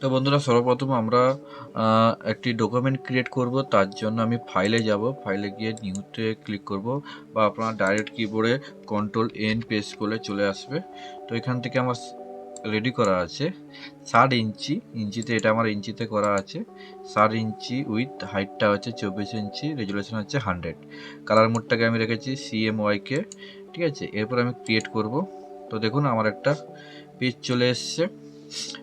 তো বন্ধুরা সর্বপ্রথম আমরা একটি ডকুমেন্ট ক্রিয়েট করব। তার জন্য আমি ফাইলে যাব। ফাইলে গিয়ে নিউতে ক্লিক করব বা আপনার ডাইরেক্ট কিবোর্ডে কন্ট্রোল এন প্রেস করলে চলে আসবে। তো এখান থেকে আমার রেডি করা আছে। ষাট ইঞ্চি, ইঞ্চিতে এটা আমার ইঞ্চিতে করা আছে। ষাট ইঞ্চি উইথ হাইটটা হচ্ছে চব্বিশ ইঞ্চি রেজুলেশন হচ্ছে হান্ড্রেড কালার মোডটাকে আমি রেখেছি সিএমওয়াইকে ঠিক আছে? এরপর আমি ক্রিয়েট করব। তো দেখুন, আমার একটা পেজ চলে এসছে।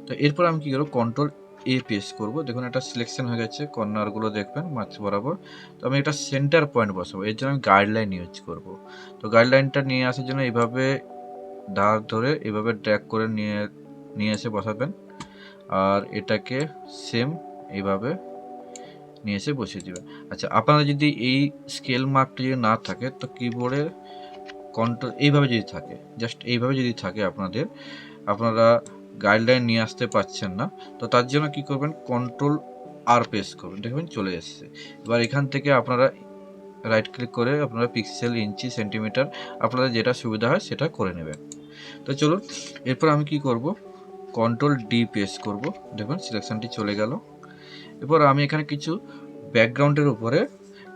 তো এরপর আমি কী করব? কন্ট্রোল এ পেস করব। দেখুন, একটা সিলেকশন হয়ে গেছে কর্নারগুলো দেখবেন মাছ বরাবর। তো আমি একটা সেন্টার পয়েন্ট বসাবো, এর জন্য আমি গাইডলাইন ইউজ করব। তো গাইডলাইনটা নিয়ে আসার জন্য এইভাবে ধার ধরে এভাবে ড্র্যাক করে নিয়ে নিয়ে এসে বসাবেন। আর এটাকে সেম এইভাবে নিয়ে এসে বসিয়ে দেবেন। আচ্ছা আপনারা যদি এই স্কেল মার্কটা যদি না থাকে, তো কিবোর্ডে কন্ট্রোল এইভাবে যদি থাকে জাস্ট এইভাবে যদি থাকে আপনাদের, আপনারা গাইডলাইন নিয়ে আসতে পারছেন না, তো তার জন্য কি করবেন? কন্ট্রোল আর প্রেস করবেন, দেখবেন চলে এসছে। এবার এখান থেকে আপনারা রাইট ক্লিক করে আপনারা পিক্সেল ইঞ্চি সেন্টিমিটার আপনাদের যেটা সুবিধা হয় সেটা করে নেবেন। তো চলুন, এরপর আমি কি করব? কন্ট্রোল ডি প্রেস করব, দেখুন সিলেকশনটি চলে গেল। এরপর আমি এখানে কিছু ব্যাকগ্রাউন্ডের উপরে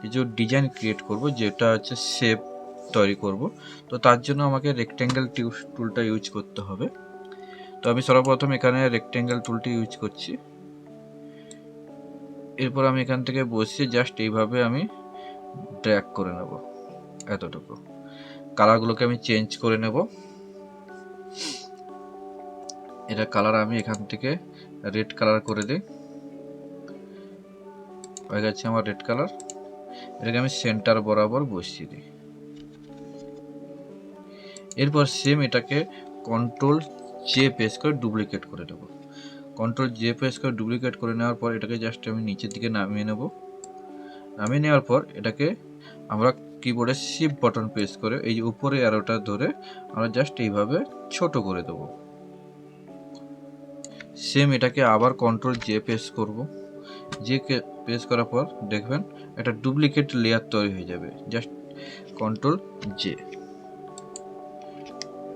কিছু ডিজাইন ক্রিয়েট করব, যেটা হচ্ছে শেপ তৈরি করব। তো তার জন্য আমাকে রেক্ট্যাঙ্গেল টুলটা ইউজ করতে হবে। তো আমি সর্বপ্রথম এখানে রেক্ট্যাঙ্গেল টুলটি ইউজ করছি। এরপর আমি এখান থেকে বসিয়ে জাস্ট এইভাবে আমি ড্র্যাক করে নেব এতটুকু। কালারগুলোকে আমি চেঞ্জ করে নেব। এটা কালার আমি এখান থেকে রেড কালার করে দিই। হয়ে গেছে আমার রেড কালার এটাকে আমি সেন্টার বরাবর বসিয়ে দিই। এরপর সেম এটাকে কন্ট্রোল জে প্রেস করে ডুপ্লিকেট করে দেবো কন্ট্রোল জে প্রেস করে ডুপ্লিকেট করে নেওয়ার পর এটাকে জাস্ট আমি নিচের দিকে নামিয়ে নেব। নামিয়ে নেওয়ার পর এটাকে আমরা কিবোর্ডে শিফট বাটন প্রেস করে এই যে উপরে অ্যারোটা ধরে আমরা জাস্ট এইভাবে ছোট করে দেবো। সেম এটাকে আবার কন্ট্রোল জে প্রেস করব। জে প্রেস করার পর দেখবেন একটা ডুপ্লিকেট লেয়ার তৈরি হয়ে যাবে। Just control J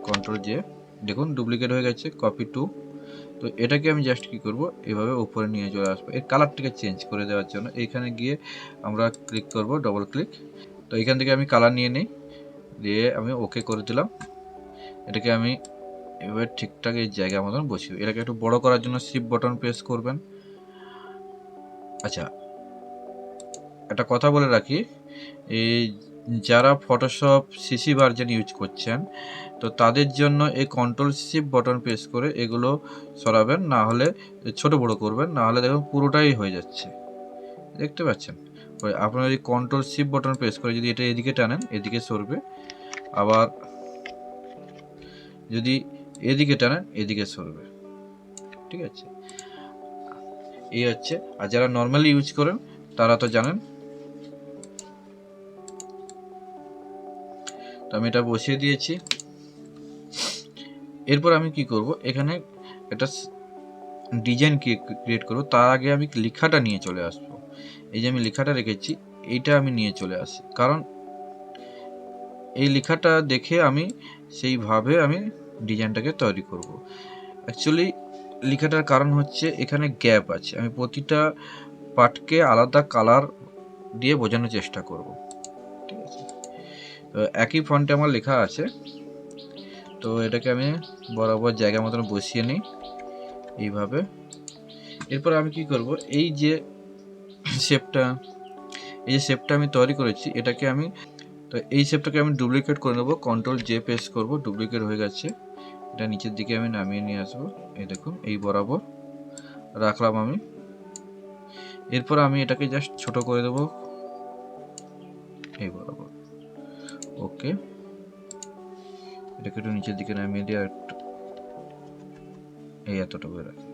control J দেখুন ডুপ্লিকেট হয়ে গেছে কপি টু তো এটাকে আমি জাস্ট কি করব? এভাবে উপরে নিয়ে চলে আসব। এর কালারটাকে চেঞ্জ করে দেওয়ার জন্য এইখানে গিয়ে আমরা ক্লিক করব ডবল ক্লিক তো এখান থেকে আমি কালার নিয়ে নিই। দিয়ে আমি ওকে করে দিলাম। এটাকে আমি এবার ঠিকঠাক এই জায়গা মতন বসিয়ে এটাকে একটু বড় করার জন্য শিফট বাটন প্রেস করবেন। আচ্ছা একটা কথা বলে রাখি। এই যারা ফটোশপ সিসি ভার্জন ইউজ করছেন, তো তাদের জন্য এই কন্ট্রোল শিফট বটন প্রেস করে এগুলো সরাবেন, না হলে ছোট বড় করবেন, না হলে দেখুন পুরোটাই হয়ে যাচ্ছে। দেখতে পাচ্ছেন? ওই আপনার যদি কন্ট্রোল শিফট বটন প্রেস করে যদি এটা এদিকে টানেন, এদিকে সরবে, আবার যদি এদিকে টানেন, এদিকে সরবে। ঠিক আছে? এই হচ্ছে, আর যারা নর্মালি ইউজ করেন, তারা তো জানেন তো আমি এটা বসিয়ে দিয়েছি। এরপর আমি কি করব? এখানে একটা ডিজাইন ক্রিয়েট করব। তার আগে আমি লেখাটা নিয়ে চলে আসব। এই যে আমি লেখাটা রেখেছি, এইটা আমি নিয়ে চলে আসি। কারণ এই লেখাটা দেখে আমি সেইভাবে আমি ডিজাইনটাকে তৈরি করব। অ্যাকচুয়ালি লেখাটার কারণ হচ্ছে এখানে গ্যাপ আছে। আমি প্রতিটা পার্টকে আলাদা কালার দিয়ে বোঝানোর চেষ্টা করব। একই ফন্টে আমার লেখা আছে। তো এটাকে আমি বরাবর জায়গা মতন বসিয়ে নিই এইভাবে। এরপর আমি কি করব? এই যে শেপটা এই যে শেপটা আমি তৈরি করেছি, এটাকে আমি, তো এই শেপটাকে আমি ডুপ্লিকেট করে নেব কন্ট্রোল জে প্রেস করব ডুপ্লিকেট হয়ে গেছে। এটা নিচের দিকে আমি নামিয়ে নিয়ে আসব। এই দেখুন, এই বরাবর রাখলাম আমি। এরপর আমি এটাকে জাস্ট ছোট করে দেবো। এই বরাবর। ওকে। এটাকে একটু নিচের দিকে নামিয়ে দিয়ে একটু এই এতটুকু রাখি।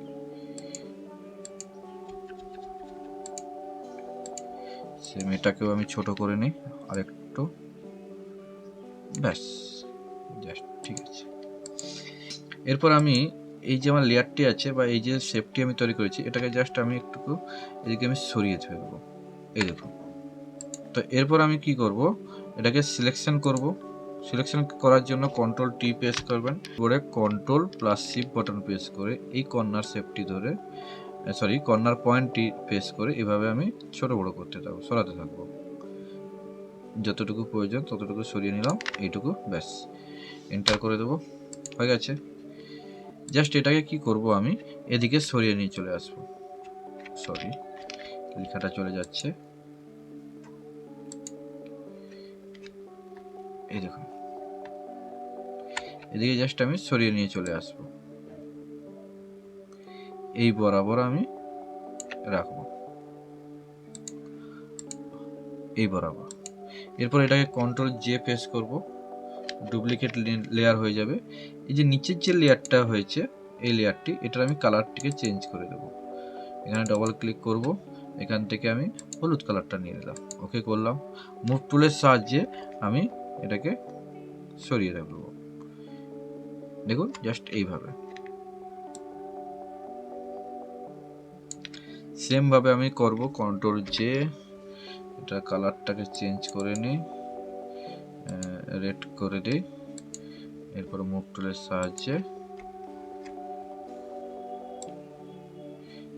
সেম এটাকেও আমি ছোট করে নিই আর একটু। ব্যাস, জাস্ট ঠিক আছে। এরপর আমি এই যে আমার লেয়ারটি আছে বা এই যে শেপটি আমি তৈরি করেছি, এটাকে জাস্ট আমি একটুকু এদিকে আমি সরিয়ে ফেলব এই দেখুন। তো এরপর আমি কি করব? এটাকে সিলেকশন করব। সিলেকশন করার জন্য কন্ট্রোল টি প্রেস করবেন। করে control plus shift button press করে এই কর্নার শেপটি ধরে সরি কর্নার পয়েন্টটি প্রেস করে এভাবে আমি ছোট বড় করতে থাকব, সরাতে থাকব। যতটুকু প্রয়োজন ততটুকু সরিয়ে নিলাম, এইটুকু ব্যাস। এন্টার করে দেবো। হয়ে গেছে। জাস্ট এটাকে কি করব আমি? এদিকে সরিয়ে নিয়ে চলে আসব। সরি লেখাটা চলে যাচ্ছে। এই দেখুন। এদিকে জাস্ট আমি সরিয়ে নিয়ে চলে আসব। এই বরাবর আমি রাখব। এই বরাবর। এরপর এটাকে কন্ট্রোল জে প্রেস করব। ডুপ্লিকেট লেয়ার হয়ে যাবে। এই যে নিচের যে লেয়ারটা হয়েছে, এই লেয়ারটি, এটার আমি কালারটিকে চেঞ্জ করে দেব। এখানে ডবল ক্লিক করব। এখান থেকে আমি হলুদ কালারটা নিয়ে নিলাম। ওকে করলাম। মুভ টুলের সাহায্যে আমি এটাকে সরিয়ে রাখব। দেখুন জাস্ট এইভাবে। সেম ভাবে আমি করব কন্ট্রোল জে এটা কালারটাকে চেঞ্জ করে নিই রেড করে দিই, এরপর মুভ টুলের সাহায্যে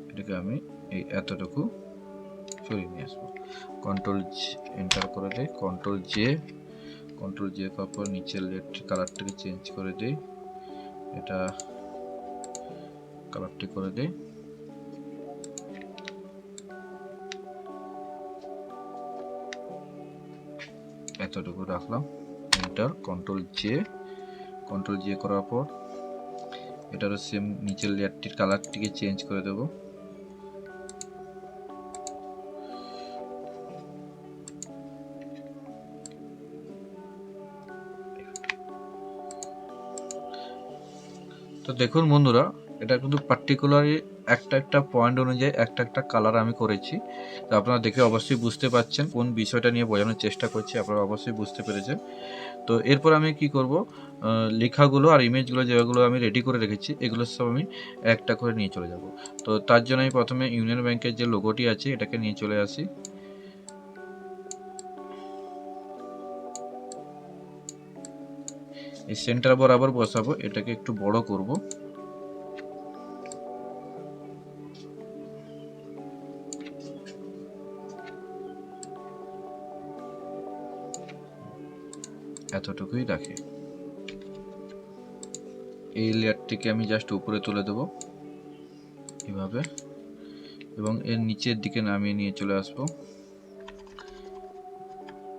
এটাকে আমি এই এতটুকু সরিয়ে নিয়ে আসব। কন্ট্রোল এন্টার করে দিই কন্ট্রোল জে কন্ট্রোল জে করার পর নিচের লেট কালারটাকে চেঞ্জ করে দিই। এটা কালারটি করে দিই। এতটুকু রাখলাম। Enter control J control J করার পর, এটারও সেম নিচের লেয়ারটির কালারটিকে চেঞ্জ করে দেব। তো দেখুন বন্ধুরা, এটা কিন্তু পার্টিকুলারলি একটা একটা পয়েন্ট অনুযায়ী একটা একটা কালার আমি করেছি। তো আপনারা দেখে অবশ্যই বুঝতে পারছেন কোন বিষয়টা নিয়ে বোঝানোর চেষ্টা করছি, আপনারা অবশ্যই বুঝতে পেরেছেন। তো এরপর আমি কি করব? লেখাগুলো আর ইমেজগুলো যেগুলো আমি রেডি করে রেখেছি, এগুলো সব আমি একটা করে নিয়ে চলে যাব। তো তার জন্য আমি প্রথমে ইউনিয়ন ব্যাংকের যে লোগোটি আছে, এটাকে নিয়ে চলে আসি। এই সেন্টার বরাবর বসাবো, এটাকে একটু বড় করব। এতটুকুই রাখি। এই লেয়ারটিকে আমি জাস্ট উপরে তুলে দেব, এভাবে। এবং এর নিচের দিকে নামিয়ে নিয়ে চলে আসব।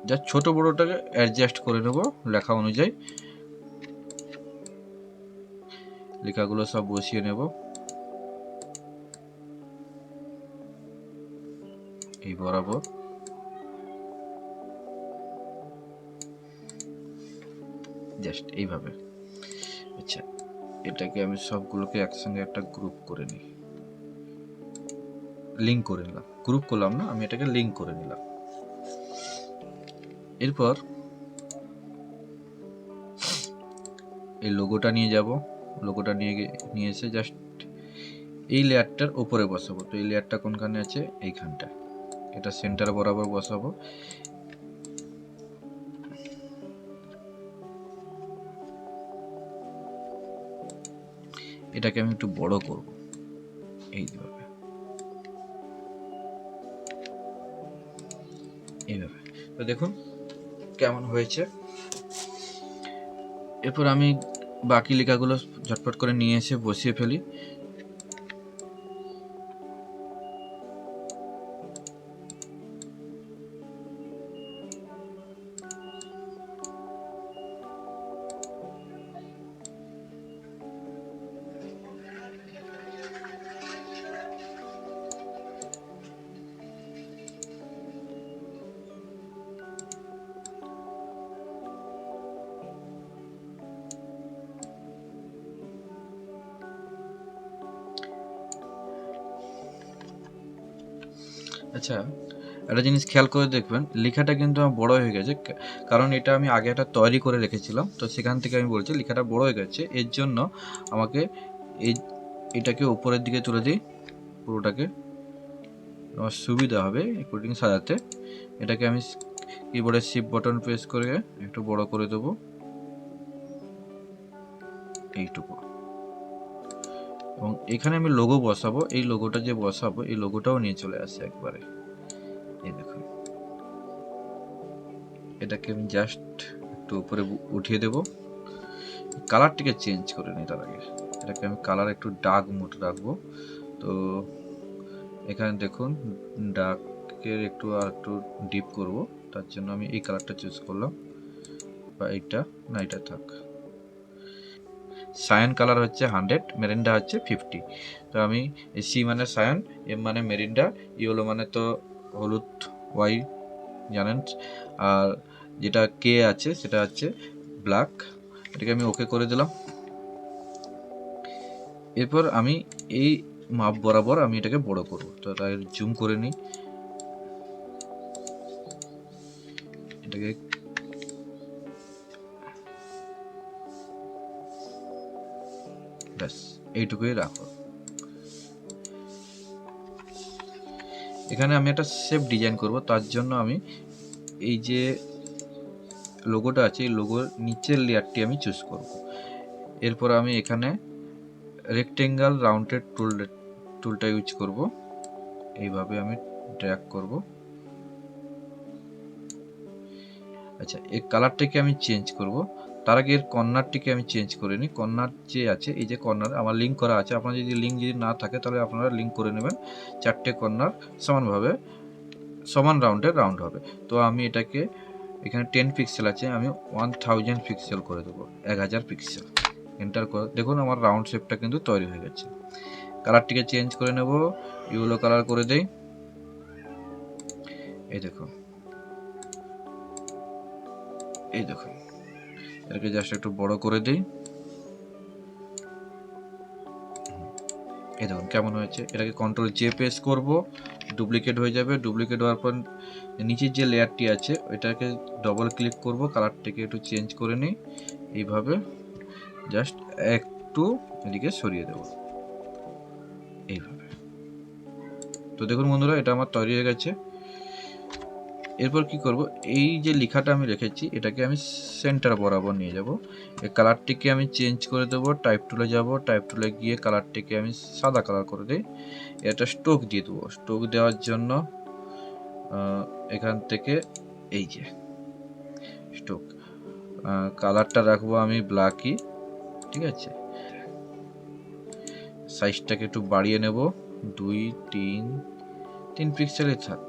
যা ছোট বড়টাকে অ্যাডজাস্ট করে নেব লেখা অনুযায়ী। লেখাগুলো সব বসিয়ে নেব। এই বরাবর। জাস্ট এইভাবে। আচ্ছা এটাকে আমি সবগুলোকে একসঙ্গে একটা গ্রুপ করে নিই। লিঙ্ক করে নিলাম। গ্রুপ করলাম না, আমি এটাকে লিঙ্ক করে নিলাম। এরপর এই লোগোটা নিয়ে যাব। লোগোটা নিয়ে গিয়ে নিয়ে জাস্ট এই লেয়ারটার উপরে বসাবো। তো এই লেয়ারটা কোনখানে আছে? এইখানটা এটা সেন্টার বরাবর বসাবো। এটাকে আমি একটু বড় করব। এইভাবে এইভাবে তো দেখুন কেমন হয়েছে। এরপর আমি বাকি লেখাগুলো ঝটপট করে নিয়ে এসে বসিয়ে ফেলি। আচ্ছা একটা জিনিস খেয়াল করে দেখবেন, লেখাটা কিন্তু আমার বড় হয়ে গেছে কারণ এটা আমি আগে একটা তৈরি করে রেখেছিলাম, তো সেখান থেকে আমি বলছি লেখাটা বড় হয়ে গেছে, এর জন্য আমাকে এই, এটাকে উপরের দিকে তুলে দিই, পুরোটাকে। আমার সুবিধা হবে কোডিং সাজাতে। এটাকে আমি কিবোর্ডের শিপ বাটন প্রেস করে একটু বড় করে দেবো। এইটুকু। এবং এখানে আমি লোগো বসাবো, এই লোগোটা যে বসাবো, এই লোগোটাও নিয়ে চলে আসে একবারে। দেখুন। এটাকে আমি জাস্ট একটু উপরে উঠিয়ে দেব। কালারটিকে চেঞ্জ করে নিই তার আগে। এটাকে আমি কালার একটু ডার্ক মোড রাখব। তো এখানে দেখুন ডার্কের একটু আর একটু ডিপ করব। তার জন্য আমি এই কালারটা চুজ করলাম। বা এইটা, না এটা থাক। সায়ান কালার হচ্ছে হান্ড্রেড মেরিন্ডা হচ্ছে ফিফটি তো আমি সি মানে সায়ান এম মানে মেরিন্ডা ইয়েলো মানে তো হলুদ ওয়াই, জানেন? আর যেটা কে আছে, সেটা হচ্ছে ব্ল্যাক। এটাকে আমি ওকে করে দিলাম। এরপর আমি এই মাপ বরাবর আমি এটাকে বড় করব। তো তাই জুম করে নিই। এটাকে ব্যাস, এইটুকুই রাখো। এখানে আমি একটা শেপ ডিজাইন করব, তার জন্য আমি এই যে লোগোটা আছে, এই লোগোর নিচের লেয়ারটি আমি চুজ করব। এরপর আমি এখানে রেক্টেঙ্গেল রাউন্ডেড টুল টুলটা ইউজ করব। এইভাবে আমি ড্র্যাগ করব। আচ্ছা এই কালারটাকে আমি চেঞ্জ করব। তার আগে এর কর্নারটিকে আমি চেঞ্জ করে নিই। কর্নার যে আছে, এই যে কর্নার, আমার লিঙ্ক করা আছে। আপনার যদি লিঙ্ক যদি না থাকে, তাহলে আপনারা লিঙ্ক করে নেবেন। চারটে কর্নার সমানভাবে, সমান রাউন্ডের রাউন্ড হবে। তো আমি এটাকে, এখানে টেন পিক্সেল আছে, আমি ওয়ান থাউজেন্ড পিক্সেল করে দেবো, এক হাজার পিক্সেল এন্টার করে, দেখুন আমার রাউন্ড শেপটা কিন্তু তৈরি হয়ে গেছে। কালারটিকে চেঞ্জ করে নেব ইউলো কালার করে দেই। এই দেখুন। এই দেখুন। এটাকে জাস্ট একটু বড় করে দিই। এই দেখুন, কেমন হয়েছে? এটাকে কন্ট্রোল জে পেস করব ডুপ্লিকেট হয়ে যাবে। ডুপ্লিকেট হওয়ার পর নিচের যে লেয়ারটি আছে, ওইটাকে ডবল ক্লিক করব কালারটাকে একটু চেঞ্জ করে নিই। এইভাবে জাস্ট একটু এদিকে সরিয়ে দেব। এইভাবে। তো দেখুন বন্ধুরা, এটা আমার তৈরি হয়ে গেছে। এরপর কি করব? এই যে লেখাটা আমি রেখেছি, এটাকে আমি সেন্টার বরাবর নিয়ে যাব। এই কালারটিকে আমি চেঞ্জ করে দেবো টাইপ টুলে যাব টাইপ টুলে গিয়ে কালারটিকে আমি সাদা কালার করে দিই। এটা স্টোক দিয়ে দেবো। স্টোক দেওয়ার জন্য এখান থেকে এই যে স্টোক কালারটা রাখব আমি ব্ল্যাকই ঠিক আছে? সাইজটাকে একটু বাড়িয়ে নেব। দুই, তিন তিন পিক্সেলে থাক।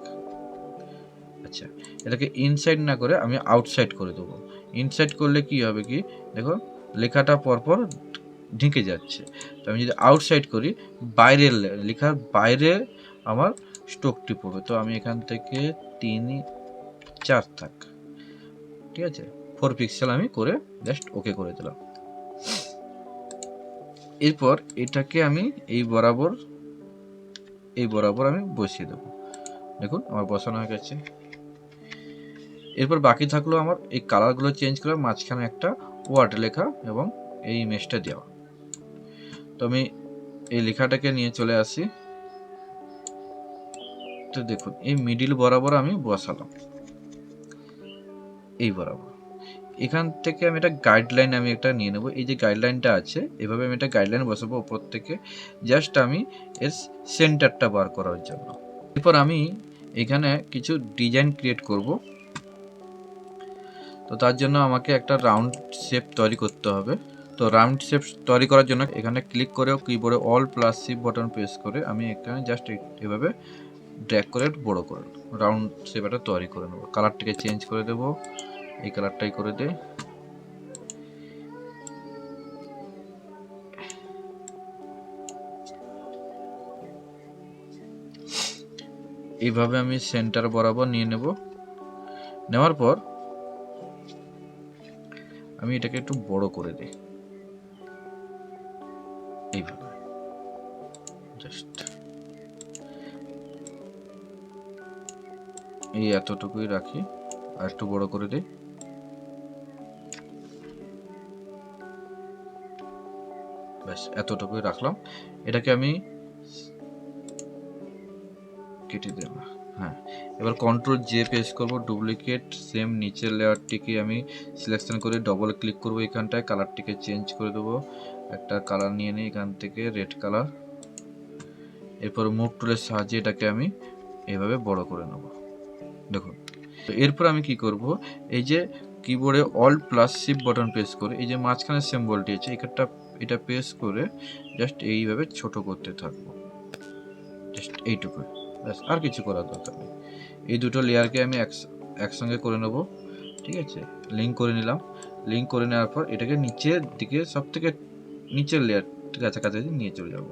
আচ্ছা এটাকে ইনসাইড না করে আমি আউটসাইড করে দেবো। ইনসাইড করলে কি হবে কি? দেখো, লেখাটা পরপর ঢেকে যাচ্ছে। তো আমি যদি আউটসাইড করি, বাইরের লেখার বাইরে আমার স্টোকটি পড়বে। তো আমি এখান থেকে তিন, চার থাক। ঠিক আছে? ফোর পিক্সেল আমি করে জাস্ট ওকে করে দিলাম। এরপর এটাকে আমি এই বরাবর এই বরাবর আমি বসিয়ে দেবো। দেখুন, আমার বসানো হয়ে গেছে। এরপর বাকি থাকল আমার এই কালারগুলো চেঞ্জ করা মাঝখানে একটা ওয়ার্ড লেখা এবং এই ইমেজটা দেওয়া। তো আমি এই লেখাটাকে নিয়ে চলে আসি। তো দেখুন, এই মিডিল বরাবর আমি বসালাম। এই বরাবর। এখান থেকে আমি একটা গাইডলাইন আমি একটা নিয়ে নেব। এই যে গাইডলাইনটা আছে, এভাবে আমি একটা গাইডলাইন বসাবো ওপর থেকে। জাস্ট আমি এর সেন্টারটা বার করার জন্য। এরপর আমি এখানে কিছু ডিজাইন ক্রিয়েট করব। তো তার জন্য আমাকে একটা রাউন্ড শেপ তৈরি করতে হবে। তো রাউন্ড শেপ তৈরি করার জন্য এখানে ক্লিক করে কিবোর্ডে alt plus shift button press করে আমি এখানে জাস্ট এভাবে ড্র্যাগ করে বড় করে রাউন্ড শেপ একটা তৈরি করে নেব। কালারটাকে চেঞ্জ করে দেব। এই কালারটাই করে দে। এইভাবে আমি সেন্টার বরাবর নিয়ে নেব। নেওয়ার পর আমি এটাকে একটু বড় করে দিই। এইভাবে। জাস্ট এই এতটুকুই রাখি, আর একটু বড় করে দিই। ব্যাস, এতটুকুই রাখলাম। এটাকে আমি কেটে দেব হ্যাঁ। এবার কন্ট্রোল জে পেস করব ডুপ্লিকেট সেম নিচের লেয়ারটিকে আমি সিলেকশন করে ডবল ক্লিক করব এখানটায় কালারটিকে চেঞ্জ করে দেবো। একটা কালার নিয়ে নিই এখান থেকে রেড কালার এরপর মুভ টুলের সাহায্যে এটাকে আমি এইভাবে বড় করে নেব। দেখুন, তো এরপর আমি কি করব, এই যে কিবোর্ডে alt plus shift button press করে, এই যে মাঝখানে সিম্বলটি আছে এখানটা এটা প্রেস করে জাস্ট এইভাবে ছোট করতে থাকব। জাস্ট এইটুকু ব্যাস, আর কিছু করার দরকার নেই। এই দুটো লেয়ারকে আমি এক- একসঙ্গে করে নেব, ঠিক আছে? লিঙ্ক করে নিলাম। লিঙ্ক করে নেওয়ার পর এটাকে নিচের দিকে সব থেকে নিচের লেয়ার কাছাকাছি নিয়ে চলে যাব।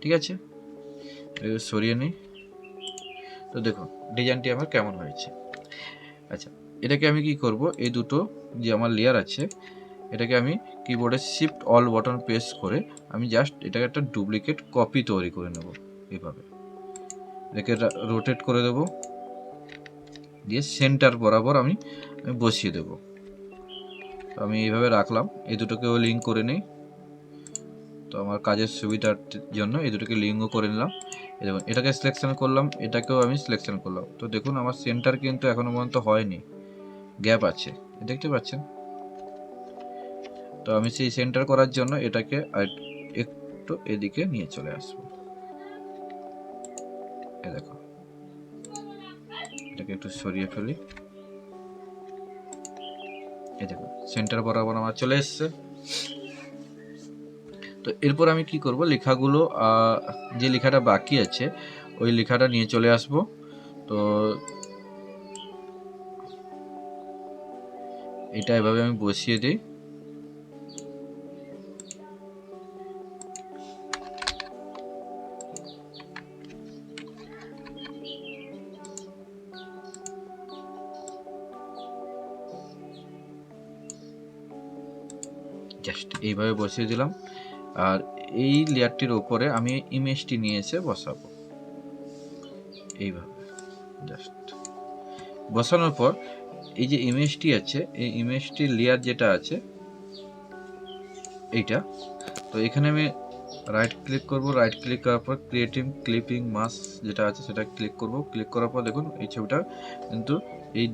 ঠিক আছে? সরিয়ে নিই। তো দেখুন ডিজাইনটি আমার কেমন হয়েছে? আচ্ছা এটাকে আমি কি করব? এই দুটো যে আমার লেয়ার আছে, এটাকে আমি কিবোর্ডে শিফট অল বাটন প্রেস করে আমি জাস্ট এটাকে একটা ডুপ্লিকেট কপি তৈরি করে নেব এভাবে এটাকে রোটেট করে দেব। দিয়ে সেন্টার বরাবর আমি আমি বসিয়ে দেব। তো আমি এইভাবে রাখলাম। এই দুটোকেও লিঙ্ক করে নিই। তো আমার কাজের সুবিধার জন্য এই দুটোকে লিঙ্কও করে নিলাম। দেখুন, এটাকে সিলেকশন করলাম, এটাকেও আমি সিলেকশন করলাম। তো দেখুন, আমার সেন্টার কিন্তু এখনও পর্যন্ত হয়নি। গ্যাপ আছে। দেখতে পাচ্ছেন? তো আমি সেই সেন্টার করার জন্য এটাকে একটু এদিকে নিয়ে চলে আসব। এ দেখো। এটাকে একটু সরিয়ে ফেলি। এই দেখো সেন্টার বরাবর আমার চলে এসছে। তো এরপর আমি কি করব? লেখাগুলো যে লেখাটা বাকি আছে, ওই লেখাটা নিয়ে চলে আসব। তো এটা এভাবে আমি বসিয়ে দিই। এইভাবে বসিয়ে দিলাম। আর এই লেয়ারটির ওপরে আমি ইমেজটি নিয়ে এসে বসাবো। এইভাবে জাস্ট বসানোর পর এই যে ইমেজটি আছে, এই ইমেজটির লেয়ার যেটা আছে, এইটা। তো এখানে আমি রাইট ক্লিক করব। রাইট ক্লিক করার পর ক্রিয়েটিভ ক্লিপিং মাস যেটা আছে সেটা ক্লিক করব। ক্লিক করার পর দেখুন, এই ছবিটা কিন্তু এই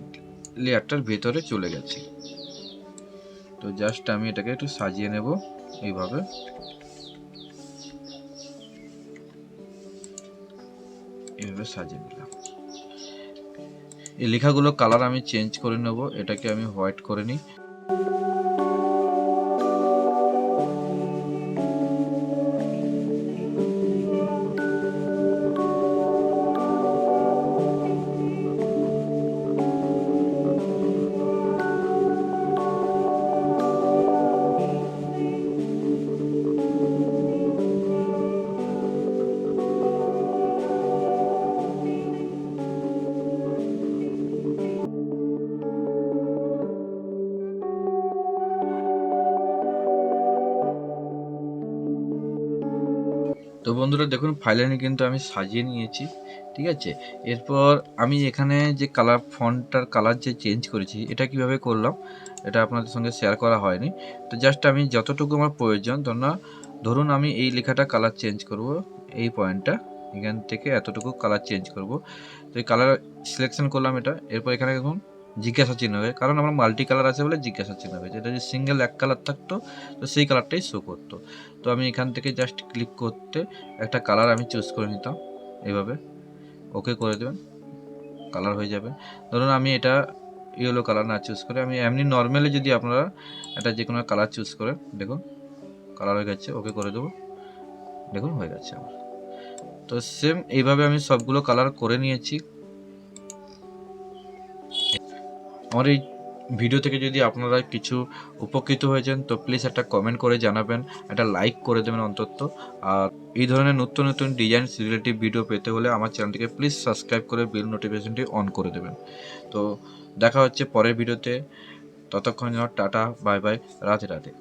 লেয়ারটার ভেতরে চলে গেছে। তো জাস্ট আমি এটাকে একটু সাজিয়ে নেব এইভাবে। এইভাবে সাজিয়ে নিলাম। এই লেখাগুলো কালার আমি চেঞ্জ করে নেব, এটাকে আমি হোয়াইট করে নিই। তো বন্ধুরা দেখুন ফাইলাইনে কিন্তু আমি সাজিয়ে নিয়েছি, ঠিক আছে? এরপর আমি এখানে যে কালার ফন্টটার কালার যে চেঞ্জ করেছি, এটা কীভাবে করলাম, এটা আপনাদের সঙ্গে শেয়ার করা হয়নি। তো জাস্ট আমি যতটুকু আমার প্রয়োজন না, ধরুন আমি এই লেখাটা কালার চেঞ্জ করব, এই পয়েন্টটা এখান থেকে এতটুকু কালার চেঞ্জ করব। তো এই কালার সিলেকশন করলাম এটা, এরপর এখানে দেখুন জিজ্ঞাসা চিহ্ন হবে কারণ আমার মাল্টি কালার আছে বলে জিজ্ঞাসা চিহ্ন হবে যেটা যদি সিঙ্গেল এক কালার থাকতো, তো সেই কালারটাই শো করতো। তো আমি এখান থেকে জাস্ট ক্লিক করতে একটা কালার আমি চুজ করে নিতাম, এইভাবে। ওকে করে দেবেন কালার হয়ে যাবে। ধরুন আমি এটা ইয়েলো কালার না চুজ করে, আমি এমনি নর্মালি যদি আপনারা এটা যে কোনো কালার চুজ করেন, দেখুন কালার হয়ে গেছে ওকে করে দেবো। দেখুন, হয়ে গেছে আমার। তো সেম এইভাবে আমি সবগুলো কালার করে নিয়েছি। আমার এই ভিডিও থেকে যদি আপনারা কিছু উপকৃত হয়েছেন তো প্লিজ একটা কমেন্ট করে জানাবেন, একটা লাইক করে দেবেন অন্তত। আর এই ধরনের নতুন নতুন ডিজাইন রিলেটিভ ভিডিও পেতে হলে আমার চ্যানেলটিকে প্লিজ সাবস্ক্রাইব করে বিল নোটিফিকেশনটি অন করে দেবেন। তো দেখা হচ্ছে পরের ভিডিওতে ততক্ষণ টাটা বাই বাই রাতে রাধে।